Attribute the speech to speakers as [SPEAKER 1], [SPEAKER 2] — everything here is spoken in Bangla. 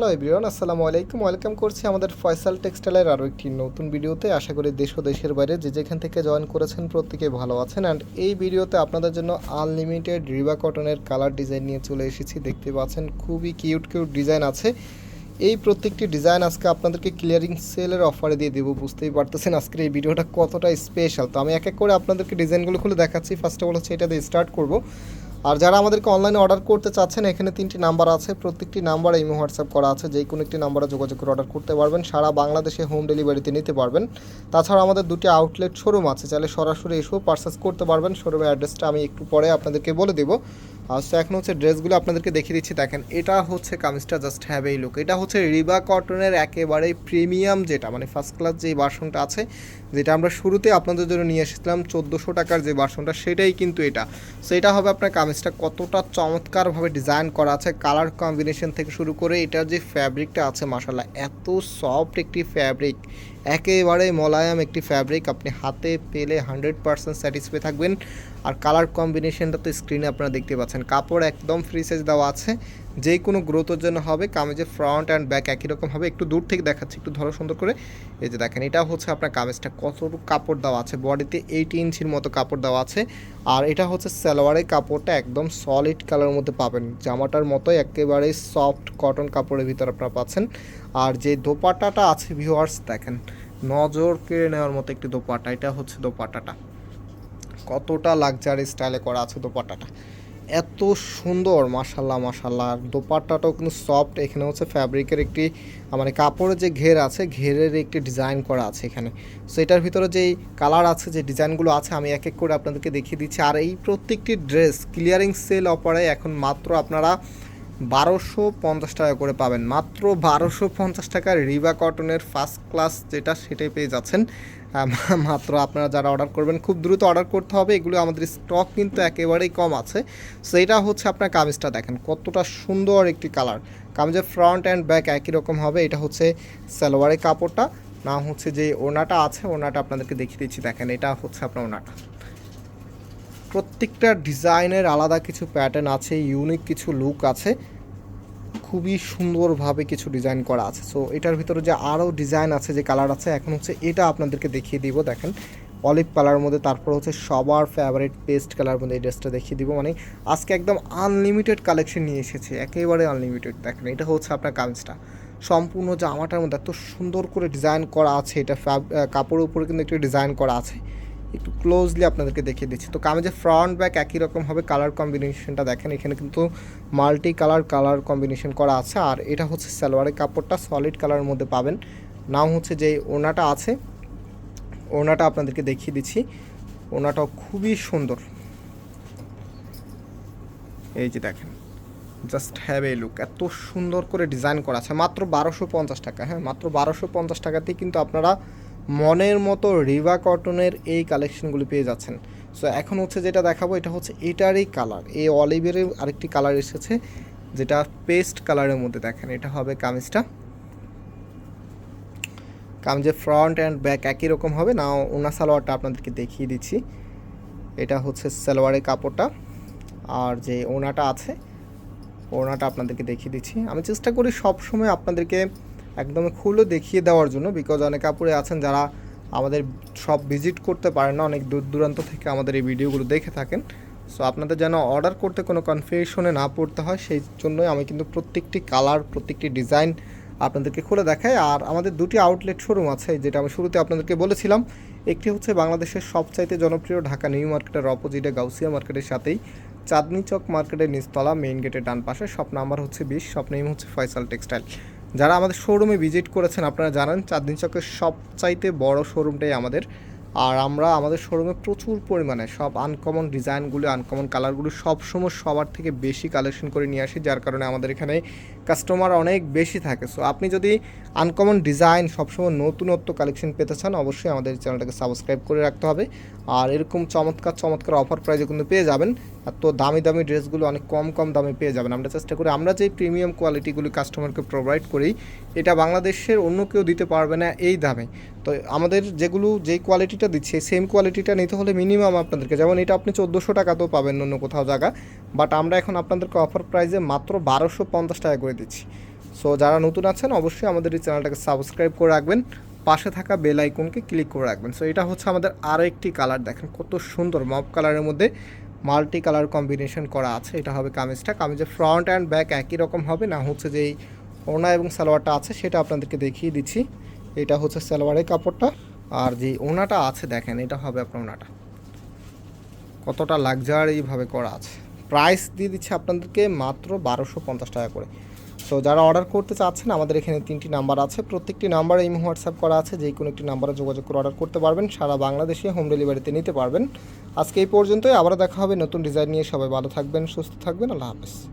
[SPEAKER 1] হ্যালো এভরিওয়ান আসসালামু আলাইকুম। ওয়েলকাম করছি আমাদের ফয়সাল টেক্সটাইলের আরও একটি নতুন ভিডিওতে। আশা করি দেশ ও দেশের বাইরে যে যেখান থেকে জয়েন করেছেন প্রত্যেকে ভালো আছেন। অ্যান্ড এই ভিডিওতে আপনাদের জন্য আনলিমিটেড রিবা কটনের কালার ডিজাইন নিয়ে চলে এসেছি। দেখতে পাচ্ছেন খুবই কিউট কিউট ডিজাইন আছে। এই প্রত্যেকটি ডিজাইন আজকে আপনাদেরকে ক্লিয়ারিং সেলের অফারে দিয়ে দেবো। বুঝতেই পারতেছেন আজকের এই ভিডিওটা কতটা স্পেশাল তো আমি এক এক করে আপনাদেরকে ডিজাইনগুলো খুলে দেখাচ্ছি। ফার্স্ট অফ অল হচ্ছে এটা দিয়ে স্টার্ট করব। আর যারা আমাদেরকে অনলাইনে অর্ডার করতে চাচ্ছেন, এখানে তিনটি নাম্বার আছে। প্রত্যেকটি নাম্বার ইমো হোয়াটসঅ্যাপ করা আছে। যে কোনো একটি নাম্বারে যোগাযোগ করে অর্ডার করতে পারবেন। সারা বাংলাদেশে হোম ডেলিভারিতে নিতে পারবেন। তাছাড়া আমাদের দুটি আউটলেট শোরুম আছে। চাইলে সরাসরি এসেও পারচেস করতে পারবেন। শোরুমের অ্যাড্রেসটা আমি একটু পরে আপনাদেরকে বলে দেবো। তো এখন হচ্ছে ড্রেসগুলো আপনাদেরকে দেখিয়ে দিচ্ছি। দেখেন, এটা হচ্ছে কামিজটা জাস্ট হ্যাভ এই লুক এটা হচ্ছে রিবা কটনের একেবারেই প্রিমিয়াম যেটা মানে ফার্স্ট ক্লাস যে ভার্সনটা আছে যেটা আমরা শুরুতে আপনাদের জন্য নিয়ে এসেছিলাম, চোদ্দোশো টাকার যে বাসনটা সেটাই কিন্তু এটা। সেটা হবে আপনার কামিজটা কতটা চমৎকারভাবে ডিজাইন করা আছে কালার কম্বিনেশন থেকে শুরু করে এটার যে ফ্যাব্রিকটা আছে মাসাল্লাহ এত সফট একটি ফ্যাব্রিক একেবারে মোলায়াম একটি ফ্যাব্রিক আপনি হাতে পেলে হান্ড্রেড পারসেন্ট স্যাটিসফাই থাকবেন। আর কালার কম্বিনেশনটা তো স্ক্রিনে আপনারা দেখতে পাচ্ছেন, কাপড় একদম ফ্রি সাইজ দেওয়া আছে। যে কোনো গ্রোথের জন্য হবে, কামিজের ফ্রন্ট অ্যান্ড ব্যাক একই রকম হবে। একটু দূর থেকে দেখাচ্ছি, একটু ধরো সুন্দর করে। এই যে দেখেন, এটা হচ্ছে আপনার কামিজটা কতটুকু কাপড় দেওয়া আছে। বডিতে এইট ইঞ্চির মতো কাপড় দেওয়া আছে। আর এটা হচ্ছে সালোয়ারের কাপড়টা একদম সলিড কালারের মধ্যে পাবেন। জামাটার মতোই একেবারে সফট কটন কাপড়ের ভিতর আপনারা পাচ্ছেন। আর যে দোপাট্টাটা আছে ভিউয়ার্স দেখেন, নজর কেড়ে নেওয়ার মতো একটি দোপাট্টা। এটা হচ্ছে দোপাট্টাটা। কতটা লাক্সারি স্টাইলে করা আছে দোপাট্টাটা। এত সুন্দর, মাশাল্লাহ আর দোপাট্টাটাও কিন্তু সফট এখানে হচ্ছে ফ্যাব্রিকের একটি মানে কাপড়ের যে ঘের আছে, ঘেরের একটি ডিজাইন করা আছে এখানে। সো এটার ভিতরে যেই কালার আছে, যে ডিজাইনগুলো আছে, আমি এক এক করে আপনাদেরকে দেখিয়ে দিচ্ছি। আর এই প্রত্যেকটি ড্রেস ক্লিয়ারিং সেল অপারে এখন মাত্র আপনারা বারোশো পঞ্চাশ টাকা করে পাবেন। মাত্র বারোশো পঞ্চাশ টাকার রিবা কটনের ফার্স্ট ক্লাস যেটা সেটাই পেয়ে যাচ্ছেন। মাত্র আপনারা যারা অর্ডার করবেন, খুব দ্রুত অর্ডার করতে হবে। এগুলো আমাদের স্টক কিন্তু একেবারেই কম আছে। সো এটা হচ্ছে আপনার কামিজটা দেখেন, কতটা সুন্দর একটি কালার কামিজের ফ্রন্ট অ্যান্ড ব্যাক একই রকম হবে। এটা হচ্ছে সালোয়ারের কাপড়টা, না হচ্ছে যে ওনাটা আছে ওনাটা আপনাদেরকে দেখিয়ে দিচ্ছি। দেখেন, এটা হচ্ছে আপনার ওনাটা প্রত্যেকটা ডিজাইনের আলাদা কিছু প্যাটার্ন আছে ইউনিক কিছু লুক আছে। খুবই সুন্দরভাবে কিছু ডিজাইন করা আছে। সো এটার ভিতরে যে আরও ডিজাইন আছে, যে কালার আছে, এখন হচ্ছে এটা আপনাদেরকে দেখিয়ে দিব, দেখেন। অলিভ কালারের মধ্যে, তারপর হচ্ছে সবার ফেভারিট পেস্ট কালার মধ্যে এই ড্রেসটা দেখিয়ে দিব। মানে আজকে একদম আনলিমিটেড কালেকশন নিয়ে এসেছে, একেবারে আনলিমিটেড দেখেন, এটা হচ্ছে আপনার কামিজটা। সম্পূর্ণ জামাটার মধ্যে এত সুন্দর করে ডিজাইন করা আছে, এটা ফ্যাব কাপড়ের উপরে কিন্তু একটু ডিজাইন করা আছে। একটু ক্লোজলি আপনাদেরকে দেখিয়ে দিচ্ছি। তো কামিজের ফ্রন্ট ব্যাক একই রকম হবে কালার কম্বিনেশনটা দেখেন, এখানে কিন্তু মাল্টি কালার কালার কম্বিনেশন করা আছে। আর এটা হচ্ছে সালোয়ারের কাপড়টা সলিড কালারের মধ্যে পাবেন। নাম হচ্ছে যে ওনাটা আছে। ওনাটা আপনাদেরকে দেখিয়ে দিচ্ছি। ওনাটাও খুবই সুন্দর। এই যে দেখেন জাস্ট হ্যাভ এ লুক এত সুন্দর করে ডিজাইন করা আছে। মাত্র বারোশো পঞ্চাশ টাকা হ্যাঁ মাত্র বারোশো পঞ্চাশ টাকাতেই কিন্তু আপনারা মনের মতো রিভা কটনের এই কালেকশনগুলি পেয়ে যাচ্ছেন। সো এখন হচ্ছে যেটা দেখাবো, এটা হচ্ছে এটারই কালার এই অলিভের আরেকটি কালার এসেছে, যেটা পেস্ট কালারের মধ্যে দেখেন, এটা হবে কামিজটা। কামিজের ফ্রন্ট অ্যান্ড ব্যাক একই রকম হবে। না ওনা সালোয়ারটা আপনাদেরকে দেখিয়ে দিচ্ছি। এটা হচ্ছে সালোয়ারের কাপড়টা। আর যে ওনাটা আছে, ওনাটা আপনাদেরকে দেখিয়ে দিচ্ছি। আমি চেষ্টা করি সবসময় আপনাদেরকে একদম খুলে দেখিয়ে দেওয়ার জন্য বিকজ অনেক কাপড়ে আছেন যারা আমাদের সব ভিজিট করতে পারেন না, অনেক দূর দূরান্ত থেকে আমাদের এই ভিডিওগুলো দেখে থাকেন। সো আপনাদের যেন অর্ডার করতে কোনো কনফিউশনে না পড়তে হয়, সেই জন্যই আমি কিন্তু প্রত্যেকটি কালার প্রত্যেকটি ডিজাইন আপনাদেরকে খুলে দেখাই। আর আমাদের দুটি আউটলেট শোরুম আছে যেটা আমি শুরুতে আপনাদেরকে বলেছিলাম। একটি হচ্ছে বাংলাদেশের সবচাইতে জনপ্রিয় ঢাকা নিউ মার্কেটের অপোজিটে গাউসিয়া মার্কেটের সাথেই চাঁদনি চক মার্কেটের নিচতলা মেইন গেটের ডান পাশে। শপ নাম্বার হচ্ছে বিশ শপ নেম হচ্ছে ফয়সাল টেক্সটাইল যারা আমাদের শোরুমে ভিজিট করেছেন, আপনারা জানেন চাঁদনি চকের সবচাইতে বড় শোরুমটাই আমাদের। আর আমরা আমাদের শোরুমে প্রচুর পরিমাণে সব আনকমন ডিজাইনগুলো আনকমন কালারগুলো সবসময় সবার থেকে বেশি কালেকশন করে নিয়ে আসি, যার কারণে আমাদের এখানে কাস্টমার অনেক বেশি থাকে। সো আপনি যদি আনকমন ডিজাইন সবসময় নতুনত্ব কালেকশন পেতে চান, অবশ্যই আমাদের চ্যানেলটাকে সাবস্ক্রাইব করে রাখতে হবে। আর এরকম চমৎকার চমৎকার অফার প্রাইজে কিন্তু পেয়ে যাবেন। তো দামি দামি ড্রেসগুলো অনেক কম কম দামে পেয়ে যাবেন। আমরা চেষ্টা করি, আমরা যে প্রিমিয়াম কোয়ালিটিগুলি কাস্টমারকে প্রোভাইড করি, এটা বাংলাদেশের অন্য কেউ দিতে পারবে না এই দামে। তো আমাদের যেগুলো, যেই কোয়ালিটিটা দিচ্ছে সেম কোয়ালিটিটা নিতে হলে মিনিমাম আপনাদেরকে, যেমন এটা আপনি চোদ্দোশো টাকাতেও পাবেন অন্য কোথাও জায়গা বাট আমরা এখন আপনাদেরকে অফার প্রাইসে মাত্র বারোশো পঞ্চাশ টাকা করে দিচ্ছি। সো যারা নতুন আছেন, অবশ্যই আমাদের এই চ্যানেলটাকে সাবস্ক্রাইব করে রাখবেন, পাশে থাকা বেল আইকনকে ক্লিক করে রাখবেন। সো এটা হচ্ছে আমাদের আরও একটি কালার দেখেন কত সুন্দর মপ কালারের মধ্যে মাল্টি কালার কম্বিনেশন করা আছে, এটা হবে কামিজটা। কামিজের ফ্রন্ট অ্যান্ড ব্যাক একই রকম হবে, না হচ্ছে যেই ওনা এবং সালোয়ারটা আছে, সেটা আপনাদেরকে দেখিয়ে দিচ্ছি। এটা হচ্ছে সালোয়ারের কাপড়টা, আর যে ওনাটা আছে, দেখেন, এটা হবে আপনার ওনাটা কতটা লাগজারিভাবে করা আছে। প্রাইস দিয়ে দিচ্ছে আপনাদেরকে মাত্র বারোশো পঞ্চাশ টাকা করে। সো যারা অর্ডার করতে চাচ্ছেন, আমাদের এখানে তিনটি নাম্বার আছে। প্রত্যেকটি নাম্বারে এই হোয়াটসঅ্যাপ করা আছে। যে কোনো একটি নাম্বারে যোগাযোগ করে অর্ডার করতে পারবেন। সারা বাংলাদেশে হোম ডেলিভারিতে নিতে পারবেন। আজকে এই পর্যন্তই। আবারও দেখা হবে নতুন ডিজাইন নিয়ে। সবাই ভালো থাকবেন, সুস্থ থাকবেন। আল্লাহ হাফেজ।